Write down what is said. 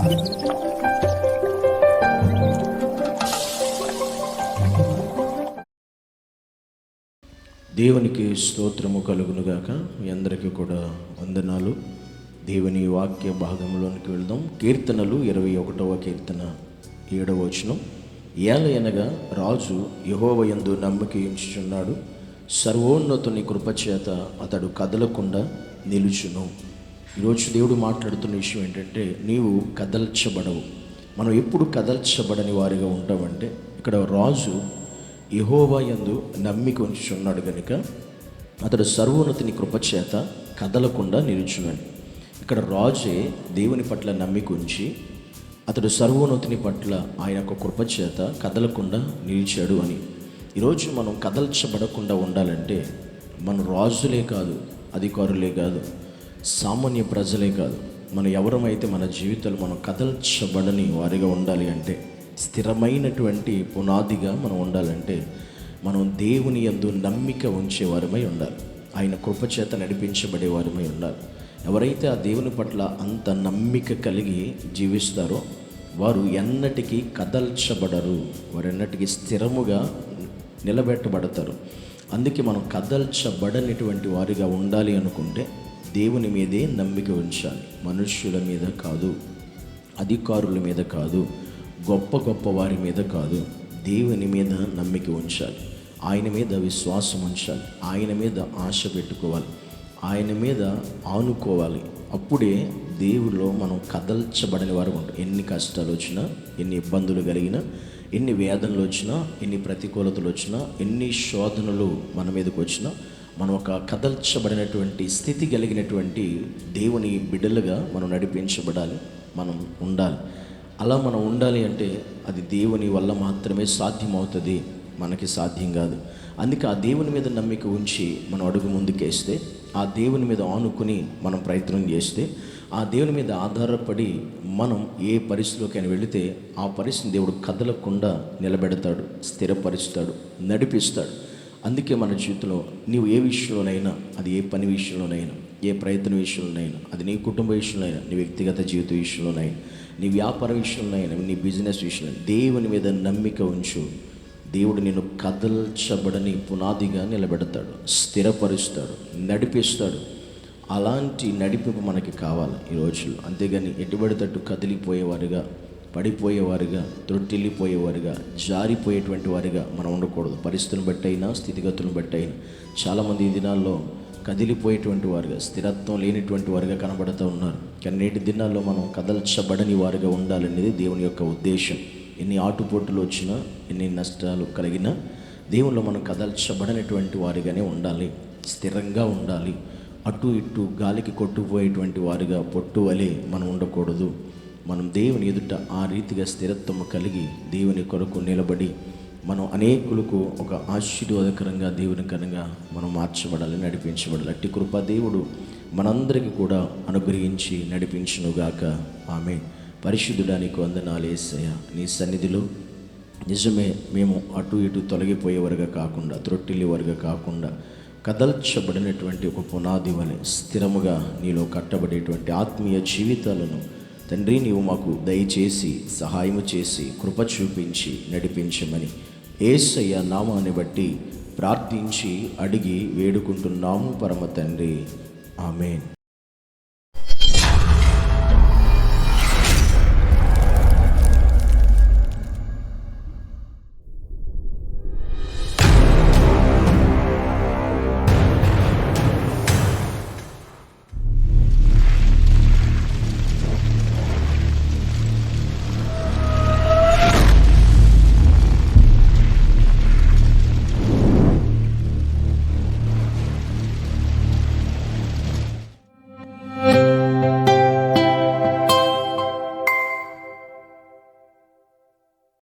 దేవునికి స్తోత్రము కలుగునుగాక. మీ అందరికీ కూడా వందనాలు. దేవుని వాక్య భాగంలోనికి వెళ్దాం. కీర్తనలు ఇరవై ఒకటవ కీర్తన ఏడవచనం ఏలయనగా రాజు యహోవయందు నమ్మకించుచున్నాడు సర్వోన్నతుని కృపచేత అతడు కదలకుండా నిలుచును. ఈరోజు దేవుడు మాట్లాడుతున్న విషయం ఏంటంటే నీవు కదల్చబడవు. మనం ఎప్పుడు కదల్చబడని వారిగా ఉంటామంటే ఇక్కడ రాజు యహోవా యందు నమ్మిక ఉంచుచున్నాడు కనుక అతడు సర్వోన్నతిని కృపచేత కదలకుండా నిలుచున్నాడు. ఇక్కడ రాజే దేవుని పట్ల నమ్మిక ఉంచి అతడు సర్వోన్నతిని పట్ల ఆయన యొక్క కృపచేత కదలకుండా నిలిచాడు అని. ఈరోజు మనం కదల్చబడకుండా ఉండాలంటే మన రాజులే కాదు అధికారులే కాదు సామాన్య ప్రజలే కాదు మనం ఎవరమైతే మన జీవితాలు మనం కదల్చబడని వారిగా ఉండాలి అంటే స్థిరమైనటువంటి పునాదిగా మనం ఉండాలంటే మనం దేవుని ఎందు నమ్మిక ఉంచేవారమై ఉండాలి. ఆయన కృపచేత నడిపించబడే వారమై ఉండాలి. ఎవరైతే ఆ దేవుని పట్ల అంత నమ్మిక కలిగి జీవిస్తారో వారు ఎన్నటికీ కదల్చబడరు. వారు ఎన్నటికీ స్థిరముగా నిలబెట్టబడతారు. అందుకే మనం కదల్చబడనిటువంటి వారిగా ఉండాలి అనుకుంటే దేవుని మీదే నమ్మిక ఉంచాలి. మనుష్యుల మీద కాదు అధికారుల మీద కాదు గొప్ప గొప్ప వారి మీద కాదు. దేవుని మీద నమ్మిక ఉంచాలి. ఆయన మీద విశ్వాసం ఉంచాలి. ఆయన మీద ఆశ పెట్టుకోవాలి. ఆయన మీద ఆనుకోవాలి. అప్పుడే దేవుడిలో మనం కదల్చబడని వారు ఉంటాం. ఎన్ని కష్టాలు వచ్చినా ఎన్ని ఇబ్బందులు కలిగినా ఎన్ని వేదనలు వచ్చినా ఎన్ని ప్రతికూలతలు వచ్చినా ఎన్ని శోధనలు మన మీదకి వచ్చినా మనం ఒక కదల్చబడినటువంటి స్థితి కలిగినటువంటి దేవుని బిడ్డలుగా మనం నడిపించబడాలి మనం ఉండాలి. అలా మనం ఉండాలి అంటే అది దేవుని వల్ల మాత్రమే సాధ్యమవుతుంది మనకి సాధ్యం కాదు. అందుకే ఆ దేవుని మీద నమ్మిక ఉంచి మనం అడుగు ముందుకేస్తే ఆ దేవుని మీద ఆనుకుని మనం ప్రయత్నం చేస్తే ఆ దేవుని మీద ఆధారపడి మనం ఏ పరిస్థితిలోకైనా వెళితే ఆ పరిస్థితిని దేవుడు కదలకుండా నిలబెడతాడు స్థిరపరుస్తాడు నడిపిస్తాడు. అందుకే మన జీవితంలో నీవు ఏ విషయంలోనైనా అది ఏ పని విషయంలోనైనా ఏ ప్రయత్న విషయంలోనైనా అది నీ కుటుంబ విషయంలోనైనా నీ వ్యక్తిగత జీవిత విషయంలోనైనా నీ వ్యాపార విషయంలోనైనా నీ బిజినెస్ విషయంలో దేవుని మీద నమ్మిక ఉంచు. దేవుడు నిన్ను కదల్చబడని పునాదిగా నిలబెడతాడు స్థిరపరుస్తాడు నడిపిస్తాడు. అలాంటి నడిపింపు మనకి కావాలి ఈ రోజుల్లో. అంతేగాని ఎటుబడి తట్టు కదిలిపోయేవారుగా పడిపోయేవారుగా త్రొట్టిల్లిపోయేవారుగా జారిపోయేటువంటి వారిగా మనం ఉండకూడదు. పరిస్థితులను బట్టి అయినా స్థితిగతులను బట్టి అయినా చాలామంది ఈ దినాల్లో కదిలిపోయేటువంటి వారుగా స్థిరత్వం లేనిటువంటి వారుగా కనబడుతూ ఉన్నారు. కానీ నేటి దినాల్లో మనం కదల్చబడని వారుగా ఉండాలనేది దేవుని యొక్క ఉద్దేశం. ఎన్ని ఆటుపోటులు వచ్చినా ఎన్ని నష్టాలు కలిగినా దేవుల్లో మనం కదల్చబడనటువంటి వారిగానే ఉండాలి. స్థిరంగా ఉండాలి. అటు ఇటు గాలికి కొట్టుపోయేటువంటి వారిగా పొట్టు వలె మనం ఉండకూడదు. మనం దేవుని ఎదుట ఆ రీతిగా స్థిరత్వము కలిగి దేవుని కొరకు నిలబడి మనం అనేకులకు ఒక ఆశీర్వాదకరంగా దేవునికరంగా మనం మార్చబడాలి నడిపించబడాలి. అట్టి కృప దేవుడు మనందరికీ కూడా అనుగ్రహించి నడిపించునుగాక. ఆమె పరిశుద్ధుడానికి వందనాలేసయ్య నీ సన్నిధిలో నిజమే మేము అటు ఇటు తొలగిపోయేవారుగా కాకుండా త్రొట్టిల్లేవారుగా కాకుండా కదల్చబడినటువంటి ఒక పునాది వలె స్థిరముగా నీలో కట్టబడేటువంటి ఆత్మీయ జీవితాలను తండ్రి నీవు మాకు దయచేసి సహాయము చేసి కృప చూపించి నడిపించమని ఏసయ్య నామాన్ని బట్టి ప్రార్థించి అడిగి వేడుకుంటున్నాము పరమ తండ్రి. ఆమెన్.